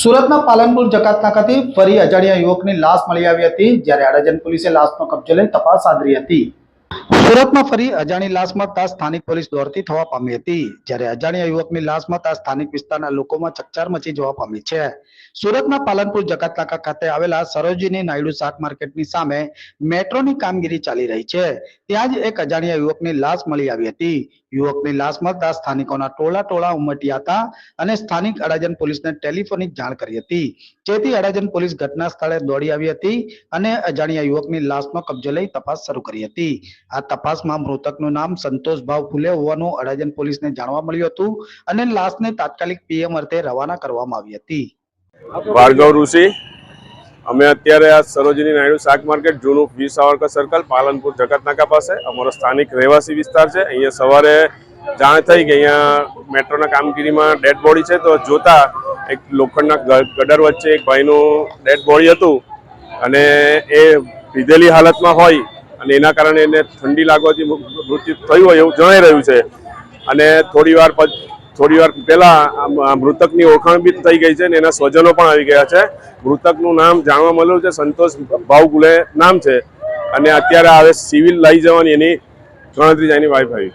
સુરતના પાલનપુર જકાતના ખાતે ફરી અજાણ્યા યુવકની લાશ મળી આવી હતી, જ્યારે અડાજણ પોલીસે લાશનો કબજો લઈ તપાસ આદરી હતી. સુરતમાં ફરી અજાણી લાશ મળતા સ્થાનિક પોલીસ દોડતી થવા પામી હતી. જ્યારે અજાણ્યા યુવકની લાશ મળતા સ્થાનિક વિસ્તારના લોકોમાં ચકચાર મચી જવા પામી છે. સુરતના પાલનપુર જકાત નાકા ખાતે આવેલા સરોજીની નાયડુ શાક માર્કેટની સામે મેટ્રોની કામગીરી ચાલી રહી છે. ત્યાં જ એક અજાણ્યા યુવકની લાશ મળી આવી હતી. યુવકની લાશ મળતા સ્થાનિકોના ટોળા ટોળા ઉમટ્યા હતા અને સ્થાનિક અડાજણ પોલીસને ટેલિફોનિક જાણ કરી હતી. જેથી અડાજન પોલીસ ઘટના સ્થળે દોડી આવી હતી અને અજાણ્યા યુવકની લાશનો કબજો લઈ તપાસ શરૂ કરી હતી. આ તપાસમાં મૃતકનું નામ સંતોષભાવ ફુલે હોવાનું અડાજણ પોલીસને જાણવા મળ્યું હતું અને લાશને તાત્કાલિક પીએમ અર્થે રવાના કરવામાં આવી હતી. ભાર્ગવ ઋષિ, અમે અત્યારે આ સરોજિની નાયડુ શાક માર્કેટ, જૂનું વીર સાવરકર સર્કલ, પાલનપુર, જગતનાકા પાસે. અમારો સ્થાનિક રહેવાસી વિસ્તાર છે. અહીંયા સવારે જાણ થઈ કે અહીંયા મેટ્રોના કામગીરીમાં ડેડ બોડી છે. તો જોતા એક લોખંડના ગડર વચ્ચે એક ભાઈનું ડેડ બોડી હતું અને એ પીધેલી હાલતમાં હોય અને એના કારણે એને ઠંડી લાગવાથી મૃત્યુ થયું હોય એવું જણાઈ રહ્યું છે. અને થોડીવાર થોડી વાર પહેલા મૃતકની ઓળખાણ બી થઈ ગઈ છે અને એના સ્વજનો પણ આવી ગયા છે. મૃતકનું નામ જાણવા મળ્યું છે, સંતોષ ભાવગુલે નામ છે. અને અત્યારે હવે સિવિલ લઈ જવાની એની ગણતરી એની વાઈફ આવી.